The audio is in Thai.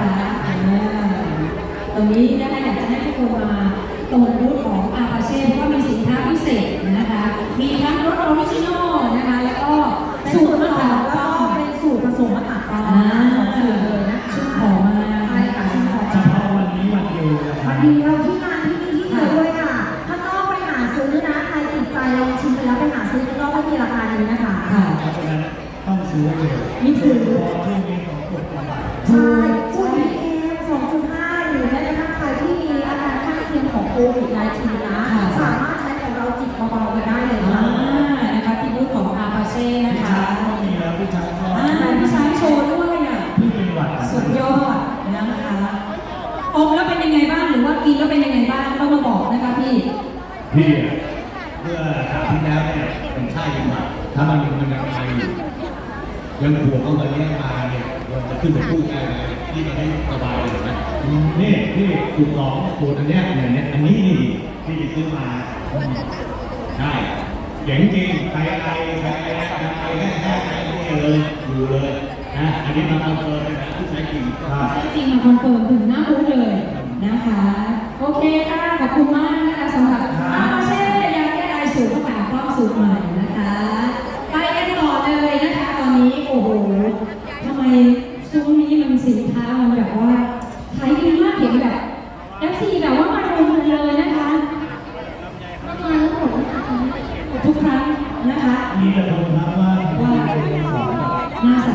แล้วถูกไหมคะอ่าตรงนี้นะคะอยากจะให้ทุกคนมาตรงบูธของอาปาเช่เพราะว่ามีสินค้าพิเศษนะคะ มีทั้งรสออริจินอลนะคะ แล้วก็เป็นสูสูตตรรมะมะขาขามมป้แล้วอก็มเป็นสูตรผสมมะขามป้อมอ่าสองสูตรเลยนะคะชุดหอมมากใช่ค่ะชุดหอมเฉพาะวันนี้วันเดียวนะครัวับนนี้เราที่งานที่นี่ที่เดียวด้วยค่ะข้างนอกไปหาซื้อนะใครติดใจลองชิมไปแล้วไปหาซื้อข้างนอกไม่มีราคานี้นะคะค่ะเพราะฉะนั้นต้องซื้อเร็วรีบซื้อเพราะช่วงนี้ของกดระบาดใช่พูด กินแล้วเป็นยังไงบ้างต้องมาบอกนะคะพี่ พี่อะเมื่อคราวที่แล้วเนี่ยเป็นไข้ยังหวัดถ้ามันมันยังไออยู่ยังขวเข้ามาเลี้ยงมาเนี่ยเราจะขึ้นไปพูดได้ไหมนี่มันได้สบายเลยเห็นไหมนี่นี่สูตรสองสูตรอันเนี้ยเนี่ยเนี่ยอันนี้นี่ที่ซื้อมาใช่เจ๋งจริงใครไอใครไอใครไอแค่แค่ไอนี่เลยอยู่เลยนะอันนี้มาคอนเฟิร์มเลยนะที่ใช้จริงจริงมาคอนเฟิร์มถึงหน้าบูธเลย นะคะ โอเคค่ะขอบคุณมากนะคะสำหรับอามาเช่ยาแก้ไอสูตรมะขามป้อมสูตรใหม่นะคะไปกันต่อเลยนะคะตอนนี้โอ้โหทำไมช่วงนี้มันสินค้ามันแบบว่าขายดีมากเห็นแบบ FC แบบว่ามารุมกันเลยนะคะมาแล้วหมดทุกครั้งนะคะ มีกระทงครับว่าว่าเป็นของหน้าใส